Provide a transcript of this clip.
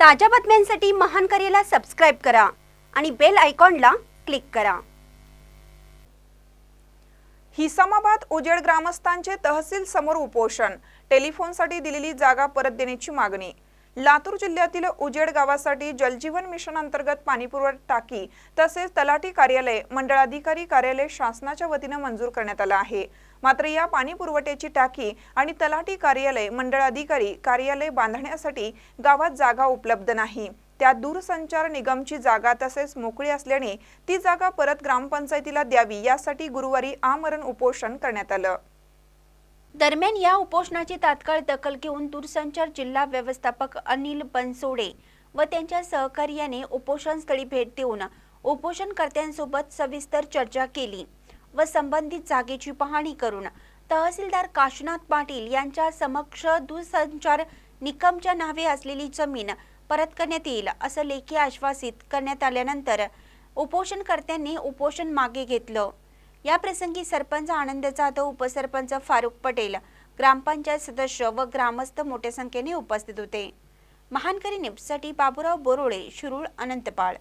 ताज्या बातम्यांसाठी महान करेला सबस्क्राईब करा आणि बेल आयकॉनला क्लिक करा. हिसामाबाद उजेड ग्रामस्थांचे तहसील समोर उपोषण. टेलिफोनसाठी दिलेली जागा परत देण्याची मागणी. लातूर जिल्ह्यातील उजेड गावासाठी जलजीवन मिशन अंतर्गत पाणीपुरवठा टाकी तसेच तलाठी कार्यालय मंडळाधिकारी कार्यालय शासनाच्या वतीनं मंजूर करण्यात आलं आहे. मात्र या पाणी पुरवठ्याची टाकी आणि तलाठी कार्यालय मंडळाधिकारी कार्यालय बांधण्यासाठी गावात जागा उपलब्ध नाही. त्या दूरसंचार निगमची जागा तसेच मोकळी असल्याने ती जागा परत ग्रामपंचायतीला द्यावी यासाठी गुरुवारी आमरण उपोषण करण्यात आलं. दरम्यान या उपोषणाची तात्काळ दखल घेऊन दूरसंचार जिल्हा व्यवस्थापक अनिल बनसोडे व त्यांच्या सहकार्याने उपोषणस्थळी भेट देऊन उपोषणकर्त्यांसोबत सविस्तर चर्चा केली व संबंधित जागेची पाहणी करून तहसीलदार काशीनाथ पाटील यांच्या समक्ष दूरसंचार निकमच्या नावे असलेली जमीन परत करण्यात येईल असं लेखी आश्वासित करण्यात आल्यानंतर उपोषणकर्त्यांनी उपोषण मागे घेतलं. या प्रसंगी सरपंच आनंद जाधव उपसरपंच फारुख पटेल ग्रामपंचायत सदस्य व ग्रामस्थ मोठ्या संख्येने उपस्थित होते. महानकरी न्यूजसाठी बाबुराव बोरोळे शिरूळ अनंतपाळ.